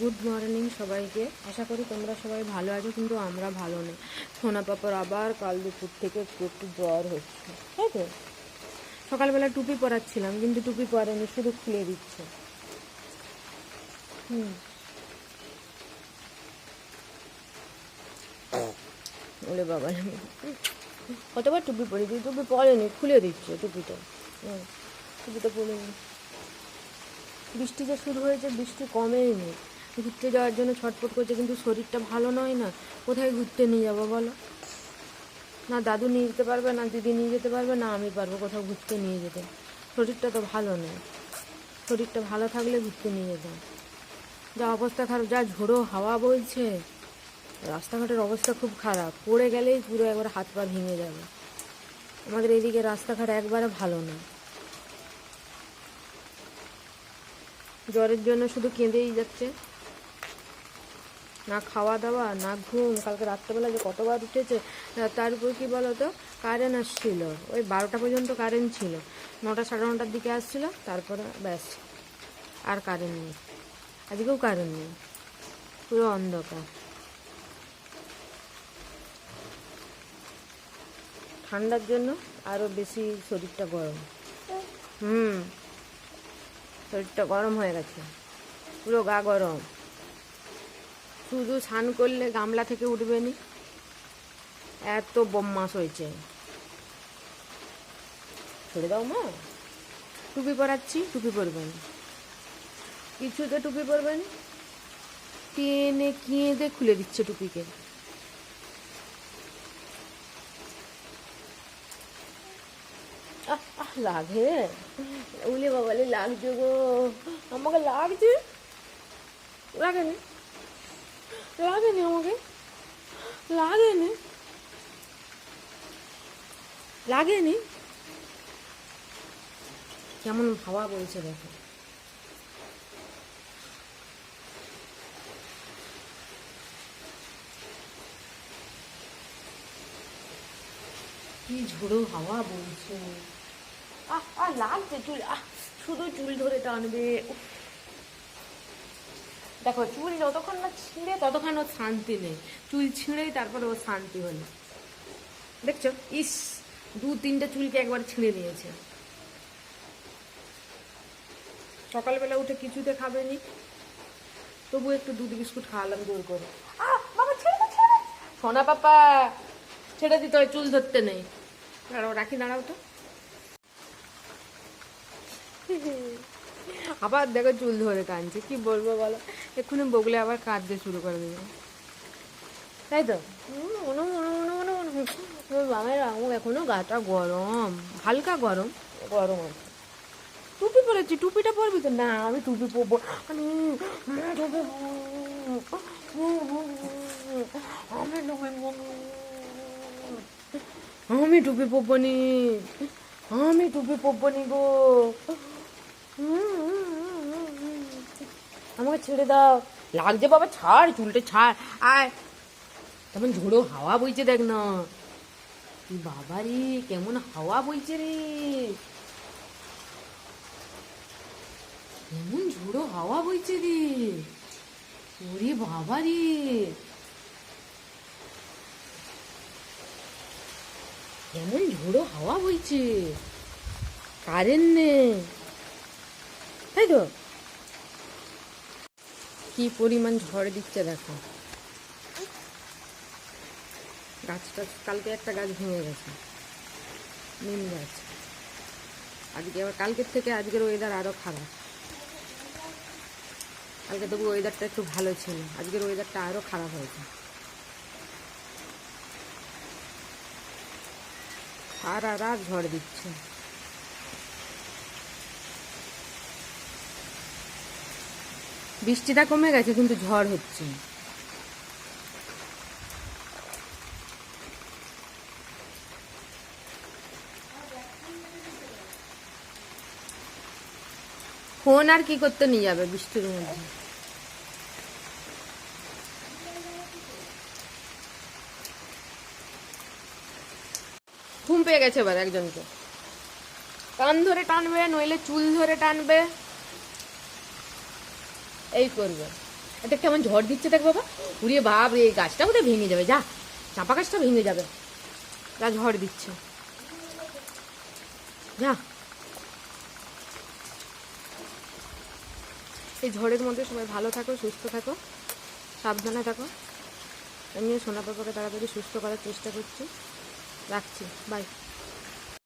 Good morning সবাইকে। আশা করি তোমরা সবাই ভালো আছো, কিন্তু আমরা ভালো নেই। সোনা পাপার আবার কাল দুপুর থেকে একটু একটু জ্বর হচ্ছে, তাই তো? সকালবেলা টুপি পরাচ্ছিলাম, কিন্তু টুপি পরেনি, শুধু খুলে দিচ্ছে। হুম। ওরে বাবা। কতবার টুপি পরে দিই টুপি পরেনি, খুলে দিচ্ছে টুপিটা। হুম, টুপিটা পরেনি। বৃষ্টি যে শুরু হয়েছে, বৃষ্টি কমেই নেই ঘুরতে যাওয়ার জন্য ছটফট করছে, কিন্তু শরীরটা ভালো নয় না। কোথায় ঘুরতে নিয়ে যাব বলো? না দাদু নিয়ে যেতে পারবে, না দিদি নিয়ে যেতে পারবে, না আমি পারব কোথাও ঘুরতে নিয়ে যেতে। শরীরটা তো ভালো নেই। শরীরটা ভালো থাকলে ঘুরতে নিয়ে যেতাম। যা অবস্থা খারাপ, যা ঝোড়ো হাওয়া বইছে। রাস্তাঘাটের অবস্থা খুব খারাপ। পড়ে গেলেই পুরো একবার হাত পা ভেঙে যাবে। আমাদের এদিকে রাস্তাঘাট একবারে ভালো না। জ্বরের জন্য শুধু কেঁদেই যাচ্ছে। না খাওয়া দাওয়া, না ঘুম। কালকে রাত্রেবেলা যে কতবার উঠেছে তার উপর কি বলো তো কারেন্ট আসছিল। ওই বারোটা পর্যন্ত কারেন্ট ছিল। নটা সাড়ে নটার দিকে আসছিল, তারপরে ব্যাস। আর কারেন্ট নেই। আজকেও কারেন্ট নেই। পুরো অন্ধকার। ঠান্ডার জন্য আরও বেশি শরীরটা গরম। হুম। শরীরটা গরম হয়ে গেছে। পুরো গা গরম। শুধু স্নান করলে গামলা থেকে উঠবে নি। এত বম্মাস হয়েছে। ছেড়ে দাও মা। টুপি পরাচ্ছি, টুপি পরবেন কিছুতে টুপি পরবেন টেনে কেঁদে খুলে দিচ্ছে টুপিকে। লাগে। উলে বাবালে লাগছে গো। আমাকে লাগছে। লাগেনি লাগেনি আমাকে? লাগেনি? লাগেনি? কেমন হাওয়া বলছে দেখো। কি ঝোড়ো হাওয়া বলছে আহ আহ, লাগছে, চুল, আহ, শুধু চুল ধরে টানবে। উফ। দেখো, চুল যতক্ষণ না ছিঁড়ে, ততক্ষণ ওর শান্তি নেই। চুল ছিঁড়েই তারপরে ওর শান্তি হলো। দেখছ? ইস, দু তিনটে চুলকে একবার ছিঁড়ে নিয়েছে। সকালবেলা উঠে কিছুতে খাবে নি তবু একটু দুধ বিস্কুট খাওয়ালাম জোর করে। সোনা পাপা, ছেড়ে দিতে হয়, চুল ধরতে নেই। রাখি, দাঁড়াও তো। আবার দেখো চুল ধরে কাঁদছে কি বলব বলো? এক্ষুনি বগলে আবার কাঁদতে শুরু করে দেবে। তাই তো? আমার এখনও গাটা গরম হালকা গরম। গরম আছে। টুপি পরেছি টুপিটা পরবি তো? না আমি টুপি পরবো। আমি টুপি আমি টুপি পরবো আমি টুপি পরবো নি। আমি টুপি পরবো নি গো। আমাকে ছেড়ে দাও। লাগছে বাবা, ছাড়, চুলটা ছাড়। আয় কেমন ঝোড়ো হাওয়া বইছে দেখ না। বাবা রে, কেমন হাওয়া বইছে রে। কেমন ঝোড়ো হাওয়া বইছে রে। ওরে বাবা রে। কেমন ঝোড়ো হাওয়া বইছে। কারেন্ট নেই। তাই তো? কি পরিমাণ ঝড় দিচ্ছে দেখো। গাছটা, কালকে একটা গাছ ভেঙে গেছে। নিম গাছ। আজকে আবার, কালকের থেকে আজকের ওয়েদার আরও খারাপ। কালকে তবু ওয়েদারটা একটু ভালো ছিল। আজকের ওয়েদারটা আরও খারাপ হয়েছে। সারা রাত ঝড় দিচ্ছে। বৃষ্টিটা কমে গেছে, কিন্তু ঝড় হচ্ছে। ফোন আর কি করতে নিয়ে যাবে বৃষ্টির মধ্যে? ঘুম পেয়ে গেছে এবার একজনকে। কান ধরে টানবে, নইলে চুল ধরে টানবে। এই করবে। এটা কেমন ঝড় দিচ্ছে দেখ বাবা। উড়িয়ে বাপ রে গাছটা বোধহয় ভেঙে যাবে? যা, চাপা গাছটা ভেঙে যাবে। যা, ঝড় দিচ্ছে। যা। এই ঝড়ের মধ্যে সবাই ভালো থাকো, সুস্থ থাকো, সাবধানে থাকো। আমিও সোনা পাপাকে তাড়াতাড়ি সুস্থ করার চেষ্টা করছি। রাখছি। বাই